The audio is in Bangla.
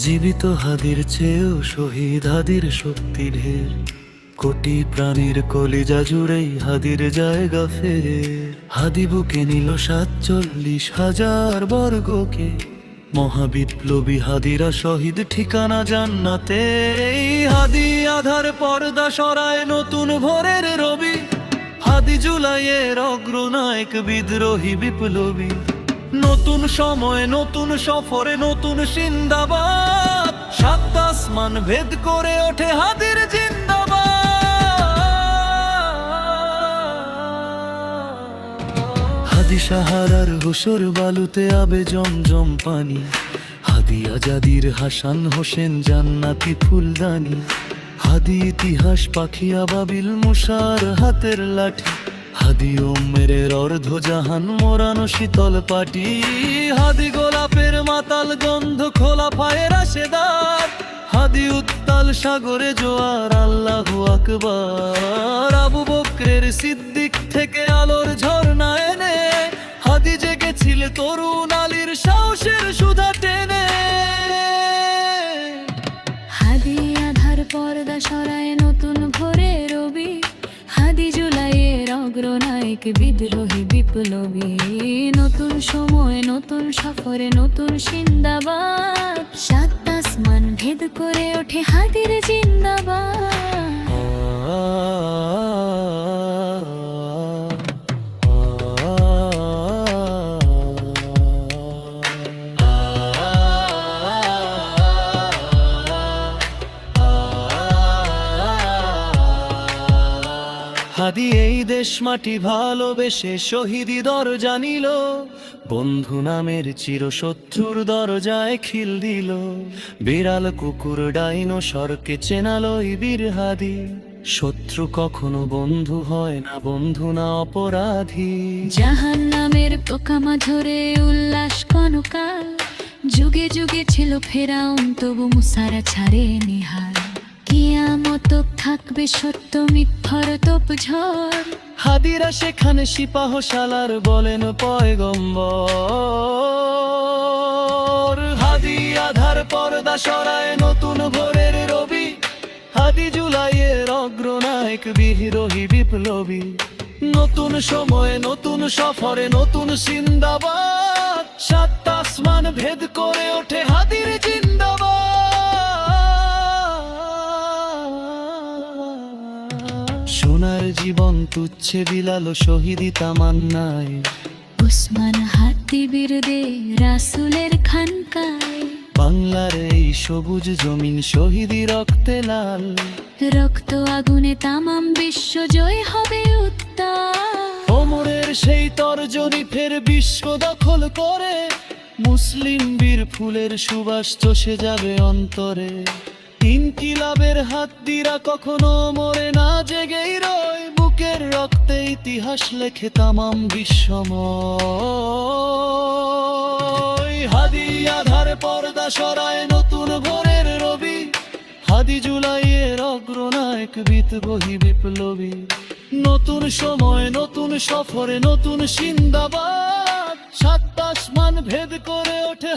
জীবিত হাদির চেয়েও শহীদ হাদির শক্তি ঢের। কোটি প্রাণীর কলিজা জুড়েই হাদির জায়গা ফের। হাদি বুকে নিল সাতচল্লিশ হাজার বর্গকে। মহাবিপ্লবী হাদিরা শহীদ ঠিকানা জান্নাতে। হাদি আধার পর্দা সরায় নতুন ভোরের রবি। হাদি জুলাইয়ের অগ্রনায়ক বিদ্রোহী বিপ্লবী। নতুন সময়, নতুন সফরে, নতুন সিন্দাবাদ। সাত আসমান ভেদ করে ওঠে হাদির জিন্দাবাদ। হাদি সাহারার হুসর বালুতে আবে জমজম পানি। হাদি আজাদির হাসান হোসেন জান্নাতি ফুলদানি। হাদি ইতিহাস পাখি আবাবিল মুসার হাতের লাঠি। হাদি ওমেরের অর্ধ জাহান মোরানো শীতল পাটি। হাদি গোলাপের মাতাল গন্ধ খোলা পায়ের আশেদার হাদি উত্তাল সাগরে জোয়ার, আল্লাহ আকবার। আবু বকরের সিদ্দিক থেকে আলোর ঝর্ণা এনে, হাদি জেগেছিল তরুণ আলীর সাহসের সুধা টেনে। হাদি আধার পর্দা সরায় অগ্রনায়ক বিদ্রোহী বিপ্লবী, নতুন সময়, নতুন সফরে, নতুন সিন্দাবাদ। সাত আসমান ভেদ করে ওঠে হাদির হাদি এই দেশ মাটি ভালোবেসে শহীদি দর জানিল বন্ধু নামের চিরশত্রুর দরজায় খিল দিল। বিড়াল, কুকুর ডাইনো সরকে চেনালো এই বীর হাদি। শত্রু কখনো বন্ধু হয় না, বন্ধু না অপরাধী। জাহান নামের পোকামা ধরে উল্লাস কনকাল। যুগে যুগে ছিল ফেরাউন, তবু মুসারা ছাড়ে নিহাল। কিয়ামত থাকবে সত্য মিথ্যর তোপ ঝড়। হাদিরা সেখানে সিপাহশালার বলেন পয়গম্বর। হাদি আধার পর্দা সরায় নতুন ভোরের রবি। হাদি জুলাইয়ের অগ্রনায়ক বিদ্রোহী বিপ্লবী। নতুন সময়ে নতুন সফরে নতুন সিন্দাবাদ। সোনার জীবন তুচ্ছে বিলালো শহীদি তামান্নায়। উসমান হাতি বিরদে রাসুলের খানকায়। বাংলার এই সবুজ জমিন শহীদি রক্তে লাল। রক্ত আগুনে তামাম বিশ্ব জয় হবে উত্তাল। ওমরের সেই তর্জনী ফের বিশ্ব দখল করে। মুসলিম বীর ফুলের সুবাস চষে যাবে অন্তরে। ইনকিলাবের হাত দিরা কখনো মরে না ইতিহাস লেখে তামাম বিশ্বময়। হাদি আধার পর্দা সরায় নতুন ভোরের রবি। হাদি জুলাইয়ের অগ্রনায়ক বিতবহি বিপ্লবী। নতুন সময়, নতুন সফরে, নতুন সিন্দাবাদ। সাত আসমান ভেদ করে ওঠে